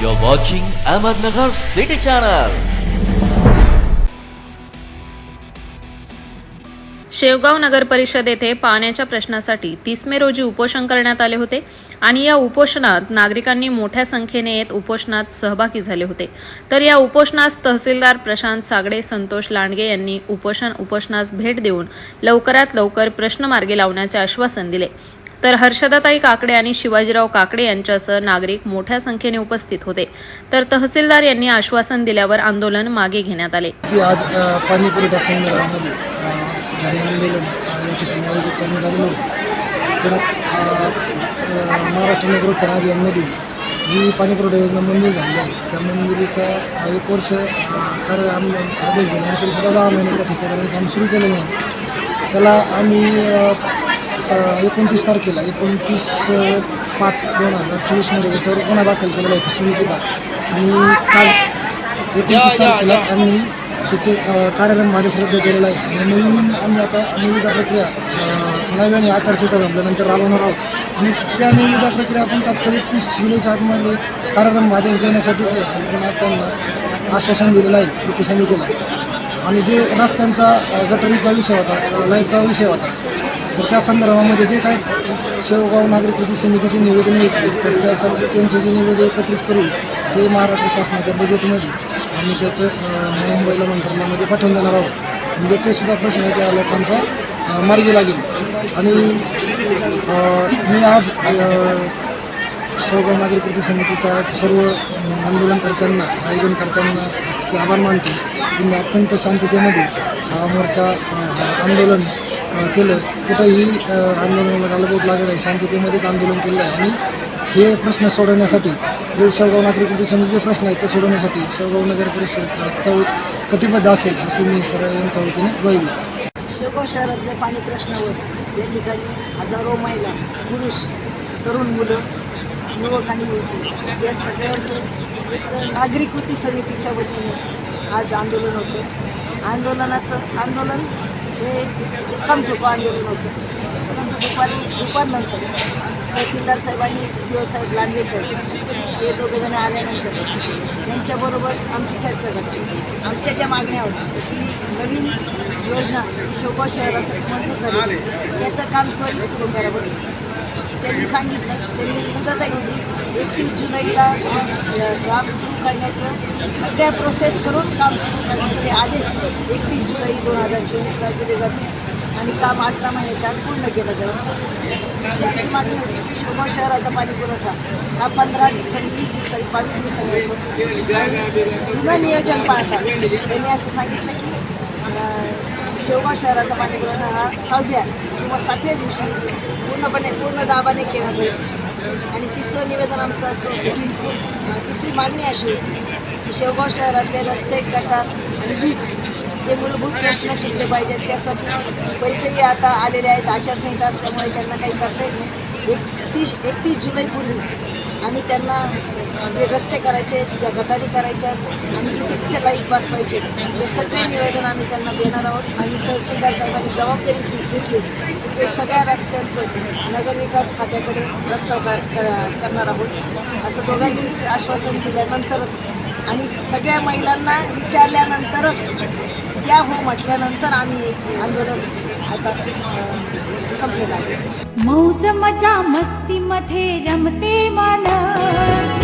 You're watching Ahmednagar City Channel. Shevgaon नगर परिषद येथे पाण्याच्या प्रश्नासाठी तीस मे रोजी उपोषण करण्यात आले होते आणि या उपोषणात नागरिकांनी मोठ्या संख्येने येत उपोषणात सहभागी झाले होते तर या उपोषणास तहसीलदार प्रशांत सागडे संतोष लांडगे यांनी उपोषण उपोषणास भेट देऊन लवकरात लवकर प्रश्न मार्गी लावण्याचे आश्वासन दिले तर हर्षदाताई काकडे आणि शिवाजीराव काकडे यांच्यासह नागरिक मोठ्या संख्येने उपस्थित होते. तर तहसीलदार यांनी आश्वासन दिल्यावर आंदोलन मागे घेण्यात आले. आज अ, पाणी पुरवठा संदर्भामध्ये महाराष्ट्र नगरोत्थान अभियानमधून जी पाणी पुरवठा योजना मंजूर झाली आहे त्या मंजुरीचा एक वर्ष कार्य आम्ही आदेश तरी सुद्धा दहा महिन्याच्या ठिकाणी काम सुरू केलेलं नाही. त्याला आम्ही एकोणतीस तारखेला एकोणतीस पाच दोन हजार चोवीसमध्ये त्याच्यावर गुन्हा दाखल केलेला आहे फसवणुकीचा आणि काल एकोणतीस तारखेलाच आम्ही त्याचे कार्यालयीन आदेश रद्द केलेला आहे. आणि नवीन आम्ही आता निविदा प्रक्रिया नव्याने आचारसंहिता संपल्यानंतर राबवणार आहोत. आणि त्या निविदा प्रक्रिया आपण तात्काळ एकतीस जुलैच्या आतमध्ये कार्यालयीन आदेश देण्यासाठीच त्यांना आश्वासन दिलेलं आहे कृती समितीला आणि जे रस्त्यांचा गटरीचा विषय होता लाईटचा विषय होता तर त्या संदर्भामध्ये जे काय शेवगाव नागरिक कृती समितीचे निवेदन येतील तर त्या सर्व त्यांचे जे निवेदन एकत्रित करून ते महाराष्ट्र शासनाच्या बजेटमध्ये आम्ही त्याचं मुंबईला मंत्रालयामध्ये पाठवून देणार आहोत. म्हणजे ते सुद्धा प्रश्न त्या लोकांचा मार्गी लागेल. आणि मी आज शेवगाव नागरिक कृती समितीचा सर्व अ, आंदोलनकर्त्यांना आयोजन करताना आभार मानतो. त्यांनी अत्यंत शांततेमध्ये हा मोर्चा आंदोलन केलं. कुठंही आंदोलनाला गालबोट लागत आहे. शांततेमध्येच आंदोलन केलं आहे. आणि हे प्रश्न सोडवण्यासाठी जे शेवगाव नागरिकांचे कृती समितीचे प्रश्न आहेत ते सोडवण्यासाठी शेवगाव नगर परिषद चौ कटिबद्ध असेल अशी मी सर्व यांच्या वतीने ग्वाही देतो. शेवगाव शहरातल्या पाणी प्रश्नावर या ठिकाणी हजारो महिला पुरुष तरुण मुलं युवक आणि युवती या सगळ्यांचं एक नागरिक कृती समितीच्या वतीने आज आंदोलन होतं. आंदोलनाचं आंदोलन हे कम ठोको आंदोलन होतं. परंतु दुपार दुपारनंतर तहसीलदार साहेब आणि सी ओ साहेब लांडगे साहेब हे दोघेजण आल्यानंतर त्यांच्याबरोबर आमची चर्चा झाली. आमच्या ज्या मागण्या होत्या की नवीन योजना जी शेवगाव शहरासाठी मंजूर झाली त्याचं काम त्वरित सुरू करावं त्यांनी सांगितलं त्यांनी मुदतही होती एकतीस जुलैला काम सुरू करण्याचं सगळ्या प्रोसेस करून काम सुरू करण्याचे आदेश एकतीस जुलै दोन हजार चोवीसला दिले जातील आणि काम अठरा महिन्याच्या आत पूर्ण केलं जाईल. दुसरी आमची मागणी होती की शिवगाव शहराचा पाणी पुरवठा हा पंधरा दिवसांनी वीस दिवसांनी बावीस दिवसांनी येतो आणि जुनं नियोजन पाहता त्यांनी असं सांगितलं की शेवगाव शहराचा पाणी पुरवठा हा सहाव्या किंवा सातव्या दिवशी पूर्णपणे पूर्ण दाबाने केला जाईल. आणि तिसरं निवेदन आमचं असं होतं की तिसरी मागणी अशी होती की शेवगाव शहरातले रस्ते गटार आणि वीज हे मूलभूत प्रश्न सुटले पाहिजेत. त्यासाठी पैसेही आता आलेले आहेत. आचारसंहिता असल्यामुळे त्यांना काही करता येत नाही. एकतीस एकतीस जुलैपूर्वी आम्ही त्यांना जे रस्ते करायचे ज्या गटारी करायच्या आणि जिथे तिथे लाइट बसवायचे ते सगळे निवेदन आम्ही त्यांना देणार आहोत. आणि तहसीलदार साहेबांनी जबाबदारी घेतली की ते सगळ्या रस्त्यांचं नगरविकास खात्याकडे प्रस्ताव करणार आहोत. असं दोघांनी आश्वासन दिल्यानंतरच आणि सगळ्या महिलांना विचारल्यानंतरच त्या हो म्हटल्यानंतर आम्ही आंदोलन आता संपलेलं आहे. मौज मजा मस्ती मध्ये रमते मा